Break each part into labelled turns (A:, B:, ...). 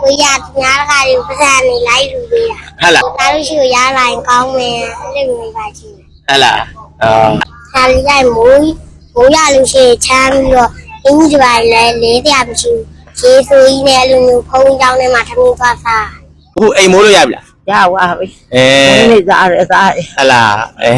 A: ကိုရညာတကာတွေပတ်စံနေလိုက်လူပေးတာ
B: ဟဲ့လား
A: ဒါလို့ရှိရင်ရလာရင်ကောင်းမယ်အဲ့လိုမျိုးပါရှိတယ်
B: ဟဲ့လားအော်
A: ဒါလေးရိုက်မိုးမိုးရလို့ရှိရင်ချမ်းပြီးတော့အင်းကြီးတွေပါလည်းလေးတရားမရှိဘူးရေဆိုကြီးနဲ့အဲ့လိုမျိုးဖုံးကြောင်းထဲမှာထမင်းသွားစား
B: အခုအိမ်မိုးလို့ရပြီလား
C: ရပါပြီ
B: အဲ
C: ဒီနေ့စားရစားရ
B: ဟဲ့လားအဲ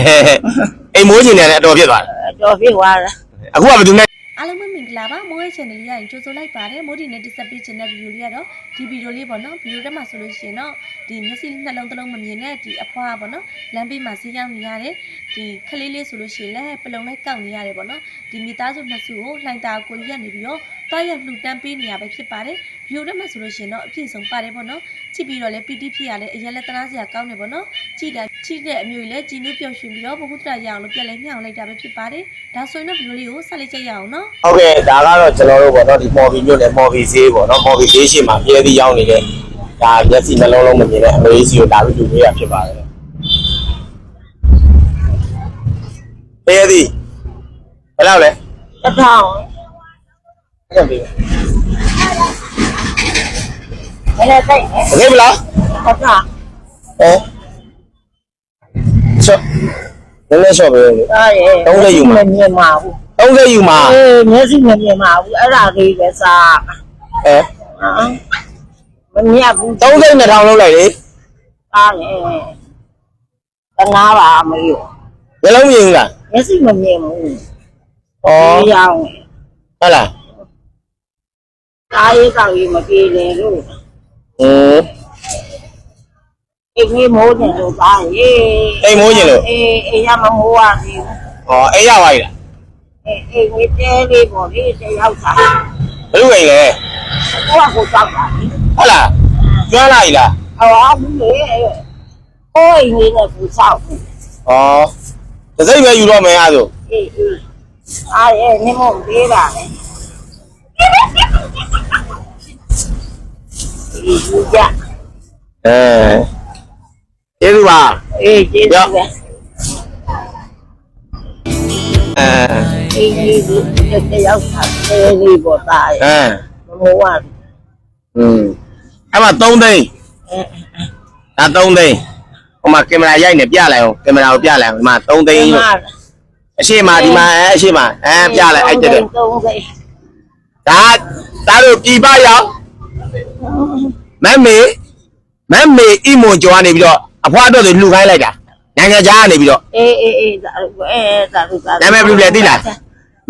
B: အိမ်မိုးချင်တယ်လည်းအတော်ဖြစ်သွားတယ်
C: တော်ဖြစ်သွားတယ်
B: အခုကဘယ်သူနဲ့
D: အားလုံးပဲမင်္ဂလာပါမိုးရဲ့ channel လေးရရင်ကြိုဆိုလိုက်ပါတယ်မိုးဒီနဲ့တိဆက်ပေးခြင်းတဲ့ဗီဒီယိုလေးကတော့ဒီဗီဒီယိုလေးပေါ့နော်ဗီဒီယိုထဲမှာဆိုလို့ရှိရင်တော့ဒီမျက်စိနှလုံးတစ်လုံးမမြင်တဲ့ဒီအဖွားပေါ့နော်လမ်းဘေးမှာဈေးရောက်နေရတယ်ဒီခလေးလေးဆိုလို့ရှိရင်လည်းပလုံလိုက်ကောက်နေရတယ်ပေါ့နော်ဒီမိသားစုနှစ်စုကိုလှိုင်တာကိုကြီးကနေပြီးတော့တွားရလှူတန်းပေးနေရပဲဖြစ်ပါတယ်ဗီဒီယိုထဲမှာဆိုလို့ရှိရင်တော့အပြည့်စုံပါတယ်ပေါ့နော်ကြည့်ပြီးတော့လည်း PT ဖြစ်ရလဲအရင်လဲတနာစရာကောင်းတယ်ပေါ့နော်ကြည့်တာ ကြည့်တဲ့အမျိုးကြီးလဲကြည်နူးပျော်ရွှင်ပြီးတော့ဘုဟုတ္တရရအောင်လို့ပြန်လဲမျှအောင်လိုက်တာပဲဖြစ်ပါတယ်ဒါဆိုရင်တော့ဗီဒီယိုလေးကိုဆက်လိုက်ကြရအောင်နော်
B: ဟုတ်ကဲ့ဒါကတော့ကျွန်တော်တို့ပေါ့နော်ဒီမော်ဘီမြို့နယ်မော်ဘီဈေးပေါ့နော်မော်ဘီဈေးရှိမှာပြည့်သီးရောက်နေတဲ့ဒါမျက်စိနှလုံးလုံးမမြင်တဲ့အမေကြီးစီကိုလာပြီးလူပေးရဖြစ်ပါတယ်ပြည့်သီးဘယ်လောက်လဲ
C: တစ်ထောင်
B: ဟုတ်ပြီ
C: ဘယ်နဲ့တိုက်လဲ
B: တကယ်မလား
C: တစ်ထောင်
B: ဟ မ်ချောနည်းနည်းချောပဲလေ
C: စားရ
B: သုံးလက်ယူမှာ
C: မမြင်ပါဘူး
B: 30ယူမှာ
C: အေးမျက်စိမမြင်ပါဘူးအဲ့ဒါလေးပဲစား
B: အဲ
C: မမြတ်ဘူး
B: 30နှစ်ထောင်လောက်လိုက်လေ
C: စားရင်တနာပါမလို့
B: မျက်လုံးမြင်ဘူးလား
C: မျက်စိမမြင်ဘူး
B: ဩ
C: ဒီရောက်
B: ဟုတ်လား
C: စားရေးကောက်ရေးမပြေလေလို့
B: ဟင်း
C: အိမ်ကြီးမိုးနေလို့ပါရေ
B: အိမ်မိုးကျင်လို့
C: အေးအေးရမမိုးရသေးဘူး
B: ဩအိမ်ရပါပြီလား
C: အေးအေးကြီးတဲလေးပေါ့လေတယောက်စား
B: ဘယ်လိုအိမ်လဲ
C: ကိုကကိုတောက်တာလေ
B: ဟုတ်လားကျွမ်းလာပြီလား
C: အော်ဘူးလေကိုယ်အိမ်လေးနဲ့ပူဆောက်
B: ဩတစ်စိမ့်ပဲယူတော့မယ်အားဆို
C: အေးအေးအားရဲ့နေမပေးပါနဲ့အေးယူကြ
B: အဲကျေးဇူး ပါ
C: အေးကျေးဇူးပဲ
B: အဲ
C: အေးကြီးဒီတယောက်စားတဲလေးပေါ့သား
B: အဲ
C: ရဲ့မမိုးရ
B: อืมအဲ့မှာ3သိန်း
C: အဲ
B: ဒါ3သိန်းဟိုမှာကင်မရာရိုက်နေပြလိုက်အောင်ကင်မရာကိုပြလိုက်အောင်ဒီမှာ3သိန်းလို့အရှိမဒီမှာအဲအရှိမအဲပြလိုက်အဲ့တဲ့
C: သုံးသိန်း
B: ဒါဒါတို့ပြည်ပရောက်မမေမမေအီမွန်ကျော်ကနေပြီးတော့ အဖွားတော့သူလှူခိုင်းလိုက်တာနိုင်ငံခြားကနေပြီးတော့
C: အေးအေးအေးဒါအဲဒါတို့ဒါ
B: နာမည်ဘယ်လိုလဲသိလား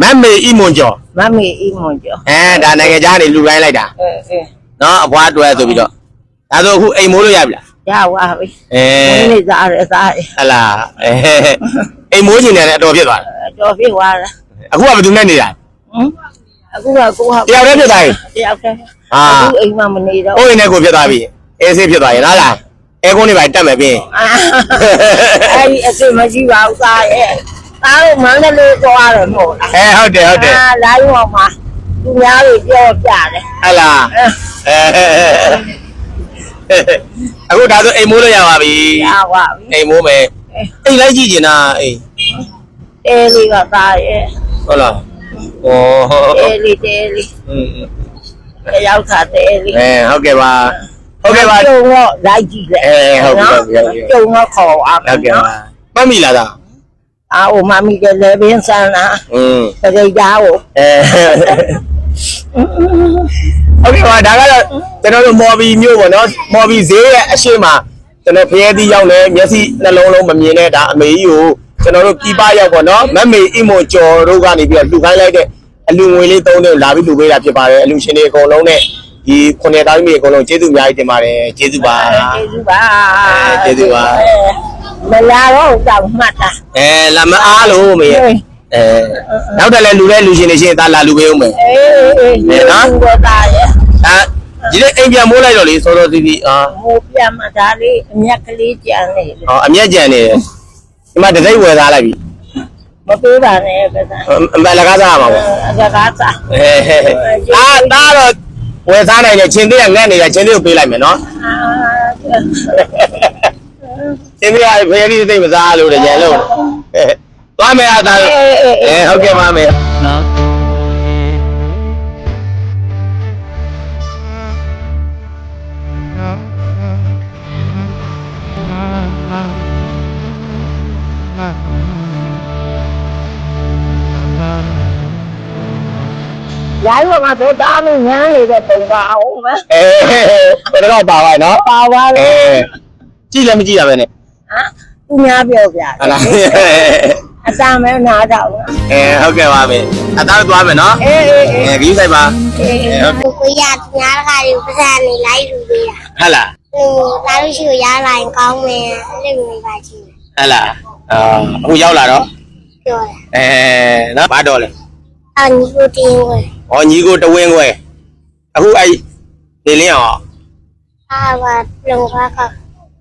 B: မမေအီမွန်ကျော်
C: မမေအီမွန်ကျော်
B: အဲဒါနိုင်ငံခြားကနေလှူခိုင်းလိုက်တာ
C: အဲအဲ
B: နော်အဖွားအတွက်ဆိုပြီးတော့ဒါဆိုအခုအိမ်မိုးလို့ရပြီလား
C: ရပါပြီ
B: အဲ
C: ဒီနေ့စားရစားရ
B: ဟလာအဲအိမ်မိုးချင်တယ်လည်းအတော်ဖြစ်သွားတယ်
C: တော်ဖြစ်သွားတယ်
B: အခုကဘယ်သူနဲ့နေတာ
C: ဟမ်အခုကကိုဟာ
B: တယောက်တည်းဖြစ်သွားပြီ
C: တယောက်တည်း
B: ဟာ
C: အခုအိမ်မှာမနေတော့
B: အိုးရင်နဲ့ကိုဖြစ်သွားပြီအေးဆေးဖြစ်သွားရင်လားလား အဲကုန်းနေပါတက်မယ်ပြီးရင်
C: အဲ့ဒီအစ်စ်မရှိပါဘူးသားရဲ့သားတို့မန္တလေးသွားတယ်မဟုတ်လား
B: အဲဟုတ်တယ်ဟုတ်တယ်
C: အာလိုင်းပေါ်မှာသူများတွေပြောပြတယ်
B: ဟလာအဲအခုဒါဆိုအိမ်မိုးလို့ရပါပြီ
C: ရပါပြီ
B: အိမ်မိုးမယ်အိမ်လိုက်ကြည့်ကျင်တာအိမ်
C: တဲလေးကသားရဲ့
B: ဟုတ်လားဩ
C: တဲလေးတဲလေး
B: อืม
C: တယောက်သာတဲလေး
B: အဲဟုတ်ကဲ့ပါ ဟုတ်ကဲ့ပါ
C: ကျုံတော့လိုက်ကြည့်လေ
B: အဲဟုတ်ပြီဟုတ်ပြီဟုတ်ပြီ
C: ကျုံတော့ခေါ်အောင်
B: ဟုတ်ကဲ့ပါမှတ်မိလားဒါ
C: အာဟိုမမီကလည်းပင်ဆန်းလာ
B: อืม
C: တရိတ်သားကို
B: အဲဟုတ်ကဲ့ပါဒါကတော့ကျွန်တော်တို့မော်ဘီမျိုးပေါ့နော်မော်ဘီဈေးရဲ့အရှိမကျွန်တော်ဖရဲသီးရောက်နေမျက်စိနှလုံးလုံးမမြင်တဲ့ဒါအမေကြီးကိုကျွန်တော်တို့ပြပရောက်ပေါ့နော်မမေအီမွန်ကျော်တို့ကနေပြီးတော့လှူခိုင်းလိုက်တဲ့အလူငွေလေး၃သိန်းလာပြီးလှူပေးတာဖြစ်ပါတယ်အလူရှင်တွေအကုန်လုံးနဲ့ ဒီခုနှစ်သားသမီးအကုန်လုံးကျေးဇူးအများကြီးတင်ပါတယ်ကျေးဇူးပါ
C: ကျေးဇူးပါ
B: အဲကျေးဇူးပါ
C: မလာတော့တော့မှတ်တာ
B: အဲလာမအားလို့မေအဲနောက်တက်လဲလူလဲလူရှင်တွေရှင်သားလာလူပေးအောင်မယ်
C: အေးအေး
B: နေနော်
C: ဒီတော့သားရဲ့
B: အဲဒီနေ့အိမ်ပြန်မိုးလိုက်တော့လေစောစောစီးစီးအာ
C: ဟိုပြန်မှဒါလေးအမျက်ကလေးကြံနေလေ
B: ဟောအမျက်ကြံနေတယ်ဒီမှာတစ်စိမ့်ဝယ်သားလိုက်ပြီ
C: မပေးပါနဲ့ပဲသား
B: အမလကားစားရမှာပေါ့
C: အကကားစား
B: အဲဒါဒါတော့ ဝယ်စားနိုင်တယ်ချင်းသေးကငတ်နေတာချင်းသေးကိုပေးလိုက်မယ်နော်
C: အာ
B: ချင်းသေးကဖယ်ရီသိမ့်မစားလို့လည်းညံလို့သွားမယ်အသာအဲဟုတ်ကဲ့ပါမယ်
E: Not
C: တော့မှတော့တားလို့ငန်းနေတဲ့ပုံကအောင်မ
B: အဲဘယ်တော့ပါပါနော်
C: ပါပါလေ
B: အဲကြည့်လည်းမကြည့်ရပဲနဲ့
C: ဟာသူများပြောပြ
B: ဟုတ်လား
C: အတမ်းမဲနားတော့
B: အဲဟုတ်ကဲ့ပါမယ်အသားသွားမယ်နော်
C: အေးအေးအေး
B: အဲကြီးဆိုင်ပါ
C: အေး
B: အဲဟုတ်
A: ကိုရသူများတကားတွေပတ်စံနေလိုက်လူပေးတာ
B: ဟဲ့လား
A: ဟိုလာလို့ရှိကိုရလာရင်ကောင်းမယ်အဲ့လိုမျိုးပါချင်တယ်
B: ဟဲ့လားအာအခုရောက်လာတော့
A: ပြောတာ
B: အဲနော်ဘာတော့လဲ
A: အော်ညီကိုတင်းဝင်။
B: အော်ညီကိုတဝင်းခွဲအခုအဲ့နေလင်းအောင်
A: အာဘာလုံခါက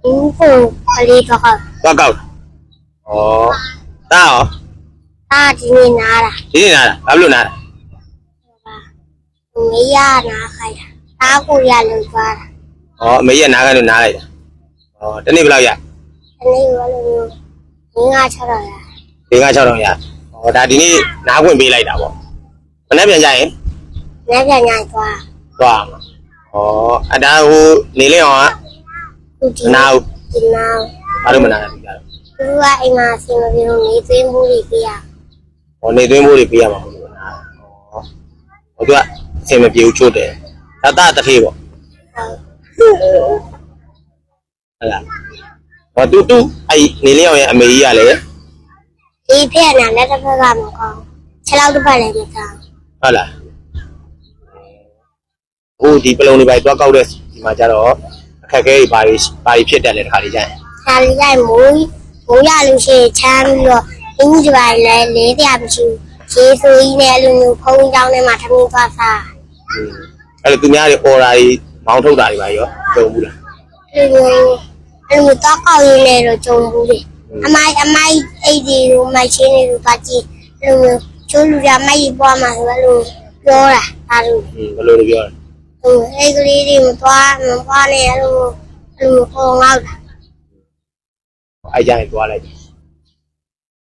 A: ဘူးကိုကလေးတော့က
B: သွားကောက်။ဩတာရော
A: အာဒီနေ့နားတာ
B: ဒီနေ့နားလားဘာလို့နားလဲ
A: မေးရနားခိုင်းတာအာကိုရလုံသွားတာ။
B: ဩအမေရဲ့နားကလို့နားလိုက်တာ။ဩတနေ့ဘယ်လောက်ရ
A: ဒီနေ့ဘယ်လိုမျိုးငါချတော့ရ။
B: ဒီက6000ရ။ဩဒါဒီနေ့နားခွင့်ပေးလိုက်တာပေါ့။မနေ့ပြန်ကြရင်
A: လက်ပြန်ညိုင်သွား
B: သွားမှာ။ဩအတားဟိုနေလင်းအောင်က
A: ခုဒီ
B: နား
A: ဒီနာ
B: ဘာလို့မနာလဲပြကြတော့
A: သူကအိမ်မှာဆင်မပြေလို့နေသွင်းမှုတွေပြရ။
B: ဩနေသွင်းဖို့တွေပေးရမှာမဟုတ်ဘူးနား။ဩဟိုသူကအစင်မပြေဘူးချို့တယ်။ဒါတာတထေးပေါ့
A: ဟုတ်။
B: ဟုတ်လား။ဟောတူတူအဲ့နေလင်းအောင်ရဲ့အမေကြီးကလည်း
A: ဒီဖက်နာလက်တစ်ဖက်ကမကောင်းခြေလောက်တစ်ဖက်လည်းမကောင်း
B: ဟုတ်လား ဟိုဒီပလုံတွေပါတွားကောက်တဲ့ဒီမှာကျတော့အခက်အခဲတွေဘာတွေဘာတွေဖြစ်တတ်လဲတခါလေးကျရင်
A: ဒါလေးရိုက်မိုးမိုးရလို့ရှိရင်ချမ်းပြီးတော့အင်းကြီးပါလဲလေးတရားမရှိဘူးရေဆိုကြီးနဲ့အလိုမျိုးဖုံးကြောင်းထဲမှာထမင်းသွားစား
B: အဲ့လိုသူများတွေ order တွေမောင်းထုတ်တာတွေပါရောကြုံဘူးလား
A: အဲ့လိုမျိုးအဲ့လိုမျိုးတော့ကောက်ရင်းနဲ့တော့ကြုံဘူးလေအမိုက်အမိုက်အိတ်ဒီလိုမိုက်ချင်းတွေတော့ပါကြည့်အဲ့လိုမျိုးချိုးလူရမိုက်ပွားမှာဆိုအဲ့လိုပြောတာဒါလို
B: อืมဘယ်လိုလဲပြောလဲ
A: ဟိုအဲ့ကလေးတွေမသွားမသွားနဲ့အဲ့လိုအဲ့လိုပေါ်ငေါ့တာ
B: အဲ့ကျရင်တွားလိုက်တယ်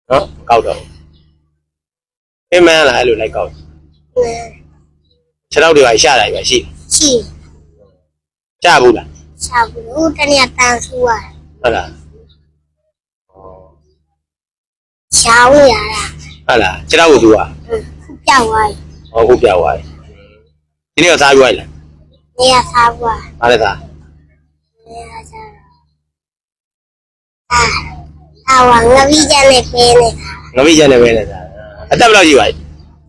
B: နော်မကောက်တော့ဘူးအမှန်လားအဲ့လိုလိုက်ကောက်ခြေထောက်တွေပါရှာတာပဲရှိ
A: ရှိ
B: ကြဘူးလား
A: ချဘူးတနေ့တန်ဆူရ
B: ဟုတ်လား
A: ချောင်းရတာ
B: ဟုတ်လားခြေထောက်ကိုသူက
A: ခုပြောက်သွား
B: ဟောခုပြသွားတယ်ဒီနေ့ကစားပြလိုက်လား
A: နေရစားပွား
B: ဘာလဲစား
A: နေရစားအာအာဝငါပြီးကြနဲ့ပဲနေ
B: ငမိကျန်နေပဲနဲ့စားအသက်ဘယ်လောက်ရှိပါလဲ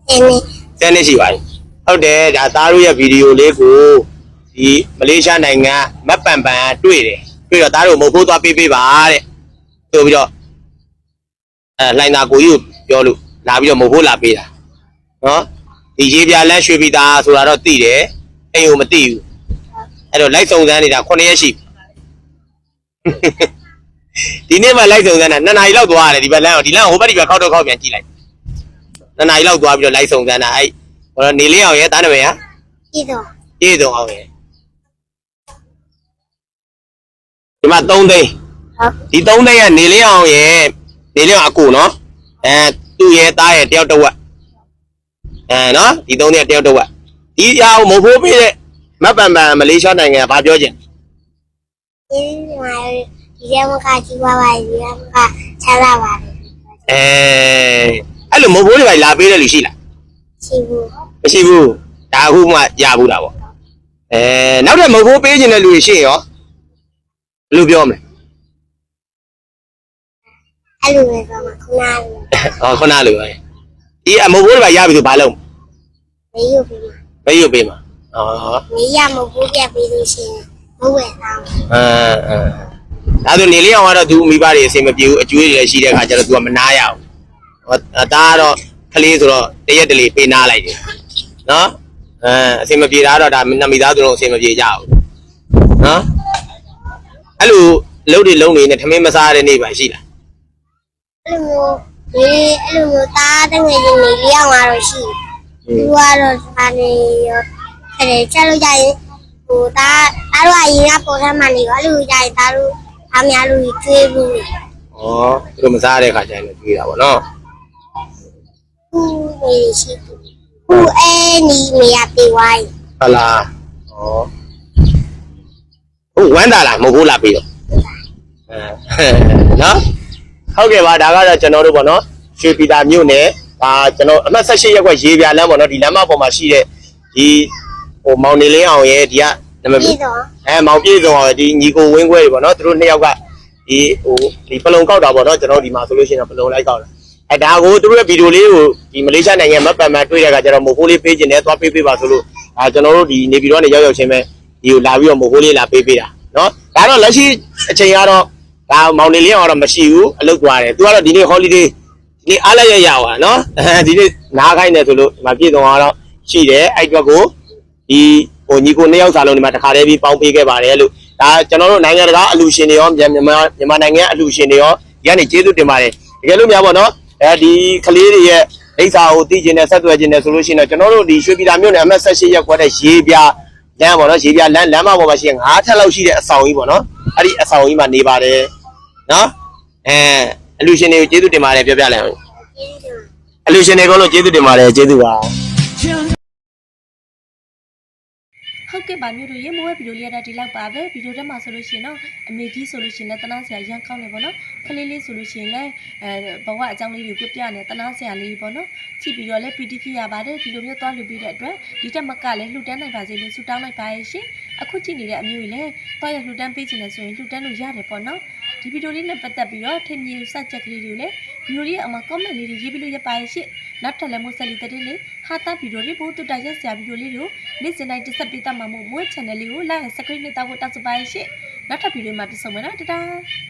A: တယ်နေ
B: ဆယ်နှစ်ရှိပါပြီဟုတ်တယ်ဒါသားတို့ရဲ့ဗီဒီယိုလေးကိုဒီမလေးရှားနိုင်ငံမက်ပန်ပန်ကတွေ့တယ်တွေ့တော့သားတို့မဟုတ်ဖို့သွားပေးပေးပါတဲ့ဆိုပြီးတော့အဲလိုင်နာကိုကြီးကိုပြောလို့လာပြီးတော့မဟုတ်ဖို့လာပေးတာနော်ဒီရေးပြလက်ရွှေပြည်သားဆိုတာတော့သိတယ် အိမ်ကိုမသိဘူးအဲ့တော့လိုက်စုံစမ်းနေတာ9ရက်ရှိပြီဒီနေ့မှလိုက်စုံစမ်းတာ2နာရီလောက်သွားရတယ်ဒီဘက်လမ်းကိုဒီလမ်းကိုဟိုဘက်ဒီဘက်ခောက်တော့ခောက်ပြန်ကြည့်လိုက်2နာရီလောက်သွားပြီးတော့လိုက်စုံစမ်းတာအဲ့ဟိုနေလင်းအောင်ရဲ့တားနာမည်ဟာ
A: ပြီးတော့
B: ပြည့်စုံအောင်ရဲ့ဒီမှာ3သိန်း
A: ဟုတ်
B: ဒီ3သိန်းကနေလင်းအောင်ရဲ့နေလင်းအောင်အကိုနော်အဲသူ့ရဲ့သားရဲ့တယောက်တစ်ဝက်အဲနော်ဒီ3သိန်းတယောက်တစ်ဝက် ဒီအရာကိုမဟုတ်ပေးတဲ့မတ်ပန်ပန်မလေးရှားနိုင်ငံကဘာပြောချင်
A: ဒီမှာဒီရမကကြည့်ပါပါဒီရမကချမ်းသာပါလေ
B: အဲအဲ့လိုမဟုတ်ဘူးတွေပါလာပေးတဲ့လူရှိလား
A: ရှိဘူး
B: မရှိဘူးဒါအခုမှရဘူးတာပေါ့အဲနောက်ထပ်မဟုတ်ဘူးပေးခြင်းတဲ့လူတွေရှိရင်ရောဘယ်လိုပြောမလဲ
A: အဲ့လိုပဲဆိုမှခုနက
B: ဟောခုနလိုပဲဒီအမဟုတ်ဘူးတွေပါရပြီဆိုဘာလုပ်
A: မေးရပြီ
B: မရွတ်ပေးမှာဩ
A: မေးရမဟုတ်ပြပြီးလို့ရှိရင်မဝယ်သားဘူး
B: အင်းအင်းဒါဆိုနေလေးအောင်ကတော့ तू မိဘတွေအဆင်မပြေဘူးအကျွေးတွေလည်းရှိတဲ့ခါကျတော့ तू ကမနာရဘူးဟောဒါကတော့ကလေးဆိုတော့တရက်တလေပေးနာလိုက်တယ်နော်အဲအဆင်မပြေတာကတော့ဒါနမိသားစုလုံးအဆင်မပြေကြဘူးနော်အဲ့လိုလုံးတွေလုံးတွေနဲ့ထမင်းမစားတဲ့နေ့ပါရှိလား
A: အဲ့လိုမျိုးဒီအဲ့လိုမျိုးတားတဲ့ငယ်ချင်းနေလျောင်းလာတော့ရှိ သူကတော့ဒါနေရောအဲ့ဒါချက်လို့ကြရင်ဟိုတားတားတော့အရင်ကပေါ်ထမ်းမှနေရောအဲ့လိုကြရင်တားတို့အများလူကြီးကျွေးဘူး
B: ဩသူတို့မစားတဲ့ခါကျရင်လည်းကျွေးတာပေါ့နော်
A: ခုနေရှိဘူးခုအဲနီမေရပေးဝိုင်း
B: ဟုတ်လားဩဟုတ်ဝမ်းသာလားမဟုတ်ဘူးလားပြီးတော့အဲနော်ဟုတ်ကဲ့ပါဒါကတော့ကျွန်တော်တို့ပေါ့နော်ရွှေပြည်သာမြို့နယ် အာကျွန်တော်အမှတ်18ရပ်ကွက်ရေပြာလမ်းပေါ့နော်ဒီလမ်းမပေါ်မှာရှိတဲ့ဒီဟိုမောင်နေလင်းအောင်ရဲ့ဒီကနံပါတ်
A: ပြီးတော့
B: အဲမောင်ပြည့်စုံအောင်ဒီညီကိုဝင်းခွဲတွေပေါ့နော်သူတို့နှစ်ယောက်ကဒီဟိုဒီပလုံကောက်တာပေါ့နော်ကျွန်တော်ဒီမှာဆိုလို့ရှိရင်ပလုံလိုက်ကောက်တာအဲဒါကိုသူတို့ရဲ့ဗီဒီယိုလေးကိုဒီမလေးရှားနိုင်ငံမပန်မန်တွေ့တဲ့အခါကျတော့မို့ဖိုးလေးပေးခြင်းနဲ့သွားပေးပေးပါဆိုလို့ဒါကျွန်တော်တို့ဒီနေပြည်တော်ကနေရောက်ရောက်ချင်းပဲဒီကိုလာပြီးတော့မို့ဖိုးလေးလာပေးပေးတာနော်ဒါတော့လက်ရှိအချိန်ကတော့ဒါမောင်နေလင်းအောင်တော့မရှိဘူးအလုပ်သွားတယ်သူကတော့ဒီနေ့ holiday ဒီနေ့အားလည်းရရပါနော်ဒီနေ့နားခိုင်းတယ်ဆိုလို့ဒီမှာပြည့်စုံအောင်တော့ရှိတယ်အဲ့အတွက်ကိုဒီဟိုညီကိုနှစ်ယောက်စာလုံးဒီမှာတခါတည်းပြီးပေါင်းပေးခဲ့ပါတယ်လို့ဒါကျွန်တော်တို့နိုင်ငံတကာအလှူရှင်တွေရောမြန်မာမြန်မာနိုင်ငံအလှူရှင်တွေရောဒီကနေကျေးဇူးတင်ပါတယ်တကယ်လို့များပေါ့နော်အဲဒီကလေးတွေရဲ့အိစာကိုသိကျင်တဲ့ဆက်သွယ်ကျင်တဲ့ဆိုလို့ရှိရင်တော့ကျွန်တော်တို့ဒီရွှေပြည်သာမြို့နယ်အမှတ်18ရပ်ကွက်တဲ့ရေပြလမ်းပေါ့နော်ရေပြလမ်းလမ်းမပေါ်မှာရှိရင်၅ထပ်လောက်ရှိတဲ့အဆောင်ကြီးပေါ့နော်အဲ့ဒီအဆောင်ကြီးမှာနေပါတယ်နော်အဲ အလှူရှင်တွေကိုကျေးဇူးတင်ပါတယ်ပြောပြလိုက်အောင်
A: ကျေးဇူးတင်
B: အလှူရှင်တွေကတော့ကျေးဇူးတင်ပါတယ်ကျေးဇူးပါ
D: ဟုတ်ကဲ့ပါမျိုးတို့ရေမိုးရဲ့ဗီဒီယိုလေးကတော့ဒီလောက်ပါပဲဗီဒီယိုထဲမှာဆိုလို့ရှိရင်တော့အမေကြီးဆိုလို့ရှိရင်လည်းတနာစရာရမ်းကောင်းတယ်ပေါ့နော်ခလေးလေးဆိုလို့ရှိရင်လည်းအဲဘဝအကြောင်းလေးတွေကိုပြပြနေတနာစရာလေးပေါ့နော်ကြည့်ပြီးတော့လည်းပီတိဖြစ်ရပါတယ်ဒီလိုမျိုးသွားလူပြီးတဲ့အတွက်ဒီတက်မကလည်းလှူဒန်းနိုင်ပါစေလို့ဆုတောင်းလိုက်ပါရဲ့ရှင်အခုကြည့်နေတဲ့အမျိုးကြီးလည်းသွားရလှူဒန်းပေးခြင်းနဲ့ဆိုရင်လှူဒန်းလို့ရတယ်ပေါ့နော် ဒီဗီဒီယိုလေးနဲ့ပတ်သက်ပြီးတော့ထင်မြင်စချက်ကလေးတွေကိုလည်းဗီဒီယိုလေးရဲ့အမှာ comment လေးတွေရေးပြီးလို့ရပါရဲ့ရှင်နောက်ထပ်လည်းမို့ဆက်လီတဲ့လေးဟာတာဗီဒီယိုလေးဘို့တူတာရက်စရာဗီဒီယိုလေးတွေကိုနေ့စဉ်တိုင်းတက်ဆက်ပေးတတ်မှာမို့မွေး channel လေးကို like and subscribe နဲ့တောက်ဖို့တောက်စပါရဲ့ရှင့်နောက်ထပ်ဗီဒီယိုမှာပြန်ဆုံမယ်နော်တတား